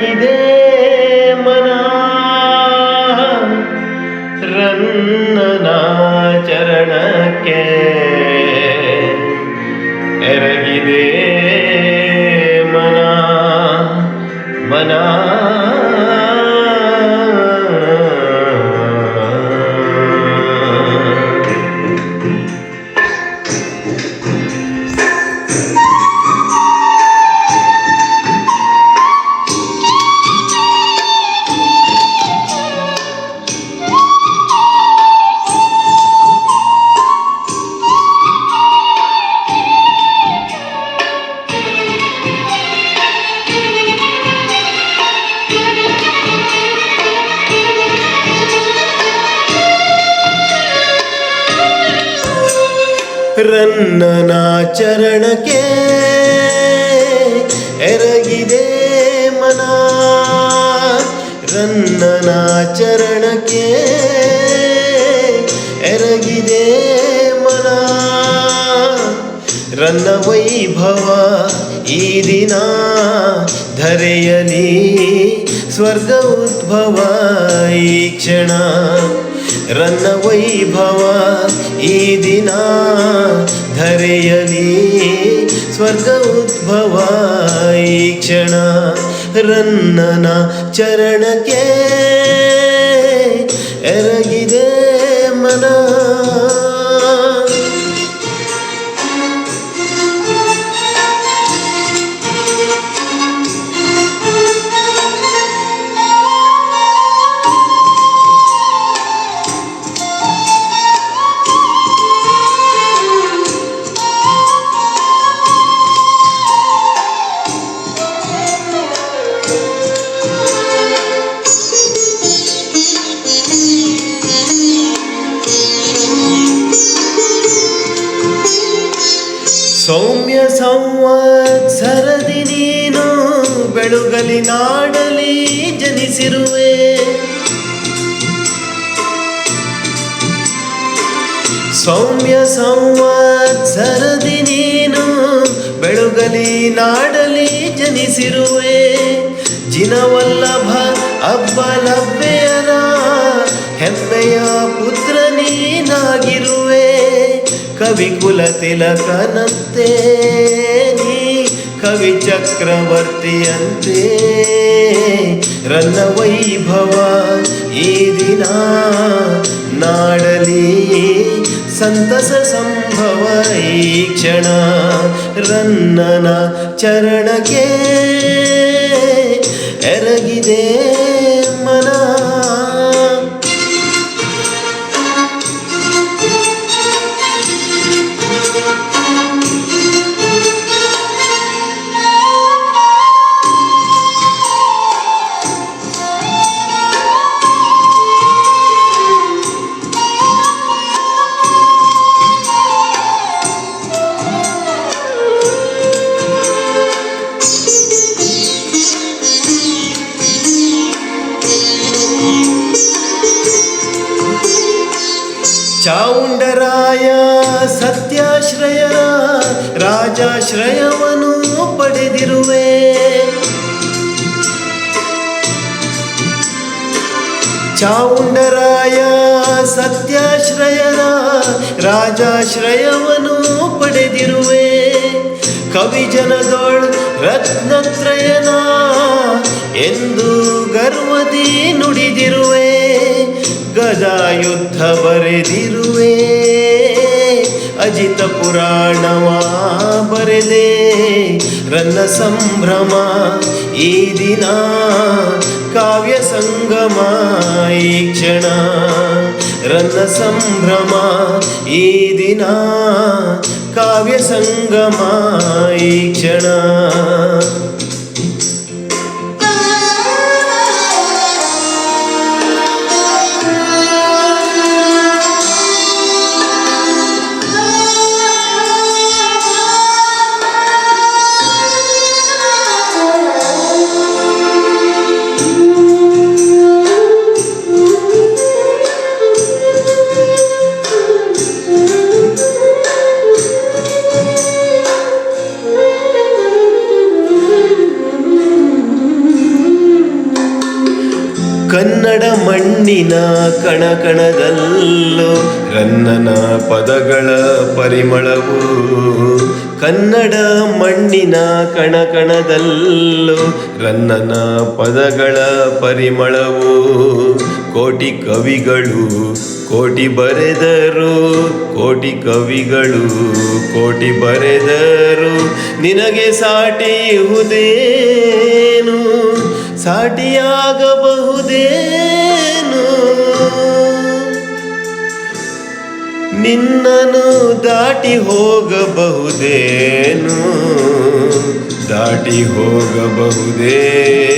ঈদের ರನ್ನನ ಚರಣಕ್ಕೆ ಎರಗಿದೆ ಮನ. ರನ್ನನ ಚರಣಕ್ಕೆ ಎರಗಿದೆ ಮನ. ರನ್ನ ವೈಭವ ಈ ದಿನ ಧರೆಯಲಿ. ಸ್ವರ್ಗ ಉದ್ಭವ ಈ ಕ್ಷಣ. ರನ್ನ ವೈಭವ ಈ ದಿನ ಧರೆಯಲಿ ಸ್ವರ್ಗ ಉದ್ಭವ ಈ ಕ್ಷಣ ರನ್ನನ ಚರಣಕ್ಕೆ ಬೆಳುಗಲಿ ನಾಡಲಿ ಜನಿಸಿರುವೆ. ಸೌಮ್ಯ ಸಂವತ್ಸರದಿ ನೀನು ಬೆಳುಗಲಿ ನಾಡಲಿ ಜನಿಸಿರುವೆ. ಜಿನವಲ್ಲಭ ಅಬ್ಬಲಭ್ಯರ ಹೆಮ್ಮೆಯ ಪುತ್ರ ನೀನಾಗಿರುವೆ. ಕವಿಕುಲ ತಿಲಕನಂತೆ ಕವಿ ಚಕ್ರವರ್ತಿಯಂತೆ ರನ್ನ ವೈಭವ ಈ ದಿನ ನಾಡಲಿ ಸಂತಸ ಸಂಭವ ಈ ಕ್ಷಣ ರನ್ನನ ಚರಣಕ್ಕೆ ಚಾವುಂಡರಾಯ ಸತ್ಯಾಶ್ರಯ ರಾಜಾಶ್ರಯವನ್ನು ಪಡೆದಿರುವೆ. ಚಾವುಂಡರಾಯ ಸತ್ಯಾಶ್ರಯರ ರಾಜಾಶ್ರಯವನ್ನು ಪಡೆದಿರುವೆ. ಕವಿ ಜನದೊಳ್ ರತ್ನತ್ರಯನ ಎಂದು ಗರ್ವದಿ ನುಡಿದಿರುವೆ. ಗದಾ ಯುದ್ಧ ಬರೆದಿರುವೆ. ಅಜಿತ ಪುರಾಣವ ಬರೆದೆ. ರನ್ನ ಸಂಭ್ರಮ ಈ ದಿನ. ಕಾವ್ಯ ಸಂಗಮ ಈ ಕ್ಷಣ. ರನ್ನ ಸಂಭ್ರಮ ಈ ದಿನ. ಕಾವ್ಯ ಸಂಗಮ ಈ ಕ್ಷಣ. ಕಣಕಣದಲ್ಲೂ ರನ್ನನ ಪದಗಳ ಪರಿಮಳವು, ಕನ್ನಡ ಮಣ್ಣಿನ ಕಣಕಣದಲ್ಲೂ, ರನ್ನನ ಪದಗಳ ಪರಿಮಳವು, ಕೋಟಿ ಕವಿಗಳು ಕೋಟಿ ಬರೆದರು, ಕೋಟಿ ಕವಿಗಳು ಕೋಟಿ ಬರೆದರು. ನಿನಗೆ ಸಾಟಿಯುವುದೇನು ಸಾಟಿಯಾಗಬಹುದೇನು ನಿನ್ನನು ದಾಟಿ ಹೋಗಬಹುದೇನು? ದಾಟಿ ಹೋಗಬಹುದೇನು